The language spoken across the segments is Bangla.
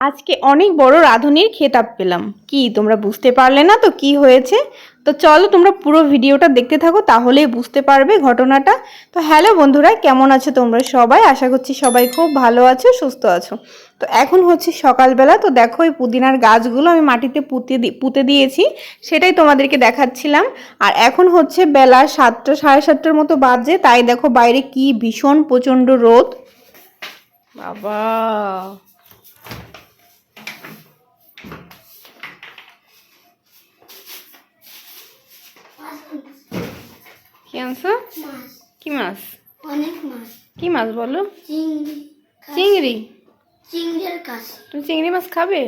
আজকে অনেক বড় রাঁধুনির খেতাব পেলাম। কি, তোমরা বুঝতে পারলে না তো কি হয়েছে? তো চলো তোমরা পুরো ভিডিওটা দেখতে থাকো, তাহলেই বুঝতে পারবে ঘটনাটা। তো হ্যালো বন্ধুরা, কেমন আছো তোমরা সবাই? আশা করছি সবাই খুব ভালো আছো, সুস্থ আছো। তো এখন হচ্ছে সকালবেলা, তো দেখো এই পুদিনার গাছগুলো আমি মাটিতে পুঁতে পুঁতে দিয়েছি, সেটাই তোমাদেরকে দেখাচ্ছিলাম। আর এখন হচ্ছে বেলা সাতটা, সাড়ে সাতটার মতো বাজে, তাই দেখো বাইরে কি ভীষণ প্রচণ্ড রোদ। বাবা কি আনছো কি মাছ? অনেক মাছ। কি মাছ বলো? চিংড়ি চিংড়ি? চিংড়ির কাছে তুমি চিংড়ি মাছ খাবে?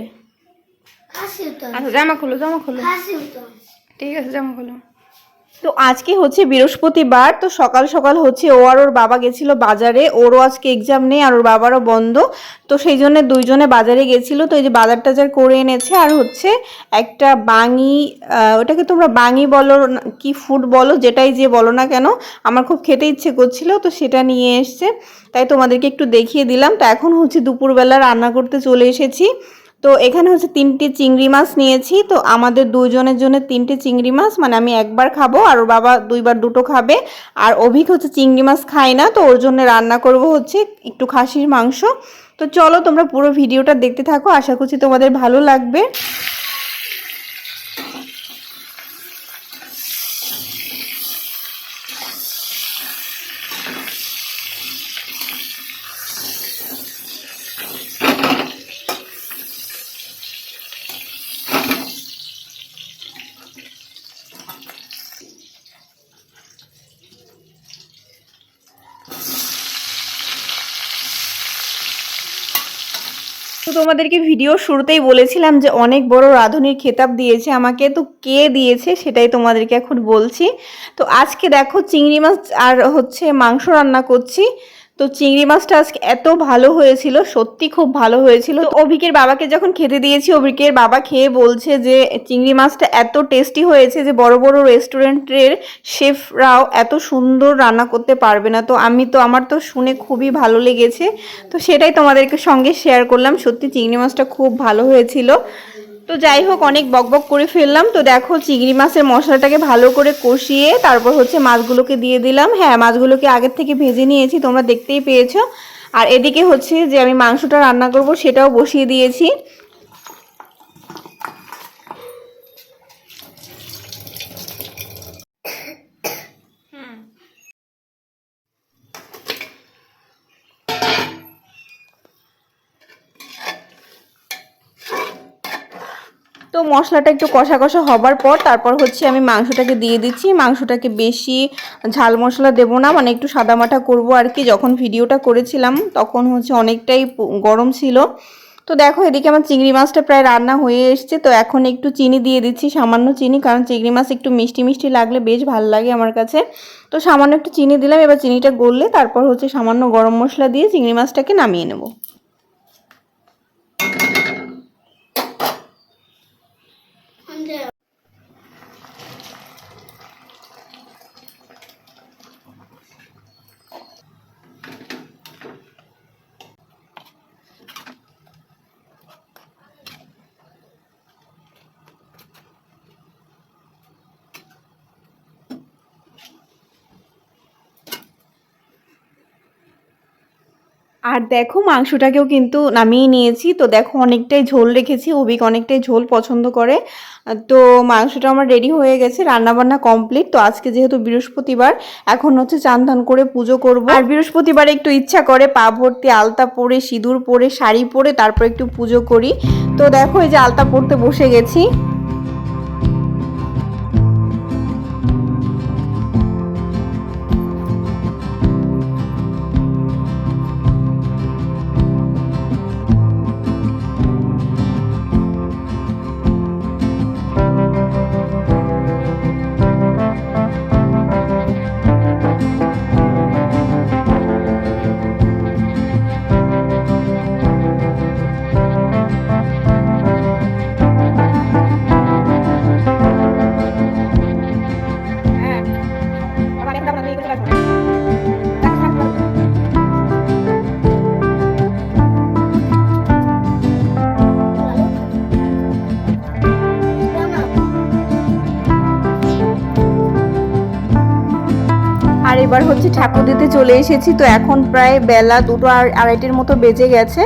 আচ্ছা জামা খোলো জামা খোলো। ঠিক আছে জামা খোলো। তো আজকে হচ্ছে বৃহস্পতিবার, তো সকাল সকাল হচ্ছে ও আর ওর বাবা গেছিল বাজারে। ওরও আজকে এক্সাম নেই আর ওর বাবারও বন্ধ। তো সেই জন্য দুইজনে বাজারে গেছিল। তো এই যে বাজার টাজার করে এনেছে আর হচ্ছে একটা বাঙি ওটাকে তোমরা বাঙি বলো কি ফুড বলো, যেটাই যে বলো না কেন, আমার খুব খেতে ইচ্ছে করছিল, তো সেটা নিয়ে এসছে। তাই তোমাদেরকে একটু দেখিয়ে দিলাম। তো এখন হচ্ছে দুপুরবেলা রান্না করতে চলে এসেছি। তো এখানে হচ্ছে তিনটি চিংড়ি মাছ নিয়েছি। তো আমাদের দুজনের জন্য তিনটে চিংড়ি মাছ মানে আমি একবার খাব আর ওর বাবা দুইবার দুটো খাবে। আর অভিক হচ্ছে চিংড়ি মাছ খায় না, তো ওর জন্য রান্না করব হচ্ছে একটু খাসির মাংস। তো চলো তোমরা পুরো ভিডিওটা দেখতে থাকো, আশা করছি তোমাদের ভালো লাগবে। তোমাদেরকে ভিডিও শুরুতেই বলেছিলাম যে অনেক বড় রাঁধুনির খেতাব দিয়েছে, আমাকে তো কে দিয়েছে সেটাই তোমাদেরকে এখন বলছি। তো আজকে দেখো চিংড়ি মাছ আর হচ্ছে মাংস রান্না করছি। তো চিংড়ি মাছটা আজকে এত ভালো হয়েছিল, সত্যি খুব ভালো হয়েছিল। অভিকের বাবাকে যখন খেতে দিয়েছি, অভিকের বাবা খেয়ে বলছে যে, চিংড়ি মাছটা এত টেস্টি হয়েছে যে, বড় বড় রেস্টুরেন্টের শেফরাও এত সুন্দর রান্না করতে পারবে না। তো আমি তো, আমার তো শুনে খুবই ভালো লেগেছে। তো সেটাই তোমাদেরকে সঙ্গে শেয়ার করলাম। সত্যি চিংড়ি মাছটা খুব ভালো হয়েছিল। তো যাই হোক, অনেক বকবক করে ফেললাম। তো দেখো, চিংড়ি মাছের মশলাটাকে ভালো করে কষিয়ে তারপর হচ্ছে মাছগুলোকে দিয়ে দিলাম। হ্যাঁ মাছগুলোকে আগের থেকে ভেজে নিয়েছি, তোমরা দেখতেই পেয়েছ। আর এদিকে হচ্ছে যে আমি মাংসটা রান্না করব, সেটাও বসিয়ে দিয়েছি। তো মশলাটা একটু কষা কষা হবার পর তারপর হচ্ছে আমি মাংসটাকে দিয়ে দিচ্ছি। মাংসটাকে বেশি ঝাল মশলা দেবো না মানে একটু সাদামাটা করব আর কি। যখন ভিডিওটা করেছিলাম তখন হচ্ছে অনেকটাই গরম ছিল। তো দেখো এদিকে আমার চিংড়ি মাছটা প্রায় রান্না হয়ে এসছে। তো এখন একটু চিনি দিয়ে দিচ্ছি, সামান্য চিনি, কারণ চিংড়ি মাছ একটু মিষ্টি মিষ্টি লাগলে বেশ ভালো লাগে আমার কাছে। তো সামান্য একটু চিনি দিলাম, এবার চিনিটা গললে তারপর হচ্ছে সামান্য গরম মশলা দিয়ে চিংড়ি মাছটাকে নামিয়ে নেব। আর দেখো মাংসটাকেও কিন্তু নামিয়ে নিয়েছি। তো দেখো অনেকটাই ঝোল রেখেছি, অভিক অনেকটাই ঝোল পছন্দ করে। তো মাংসটা আমার রেডি হয়ে গেছে, রান্নাবান্না কমপ্লিট তো আজকে যেহেতু বৃহস্পতিবার, এখন হচ্ছে চান করে পুজো করব। আর বৃহস্পতিবার একটু ইচ্ছা করে পা ভর্তি আলতা পরে, সিঁদুর পরে, শাড়ি পরে, তারপর একটু পুজো করি। তো দেখো এই যে আলতা পরতে বসে গেছি। এবার হচ্ছে ঠাকুর দিতে চলে এসেছি। তো এখন প্রায় বেলা দুটো আর আড়াইটের মতো বেজে গেছে।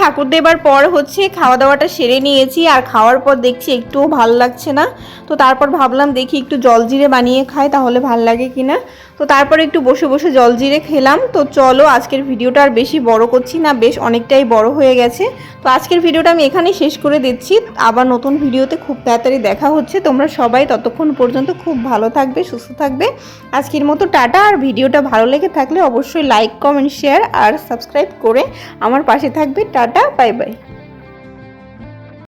ঠাকুর দেবার পর হচ্ছে খাওয়া দাওয়াটা সেরে নিয়েছি আর খাওয়ার পর দেখছি একটুও ভালো লাগছে না। তো তারপর ভাবলাম দেখি একটু জলজিরে বানিয়ে খাই তাহলে ভালো লাগে কিনা। তো তারপর একটু বসে বসে জলজিরে খেলাম। তো চলো আজকের ভিডিওটা আর বেশি বড় করছি না, বেশ অনেকটাই বড় হয়ে গেছে। তো আজকের ভিডিওটা আমি এখানেই শেষ করে দিচ্ছি। আবার নতুন ভিডিওতে খুব তাড়াতাড়ি দেখা হচ্ছে। তোমরা সবাই ততক্ষণ পর্যন্ত খুব ভালো থাকবে, সুস্থ থাকবে। আজকের মতো টাটা। আর ভিডিওটা ভালো লেগে থাকলে অবশ্যই লাইক কমেন্ট শেয়ার আর সাবস্ক্রাইব করে আমার পাশে থাকবে। টাটা। Bye bye.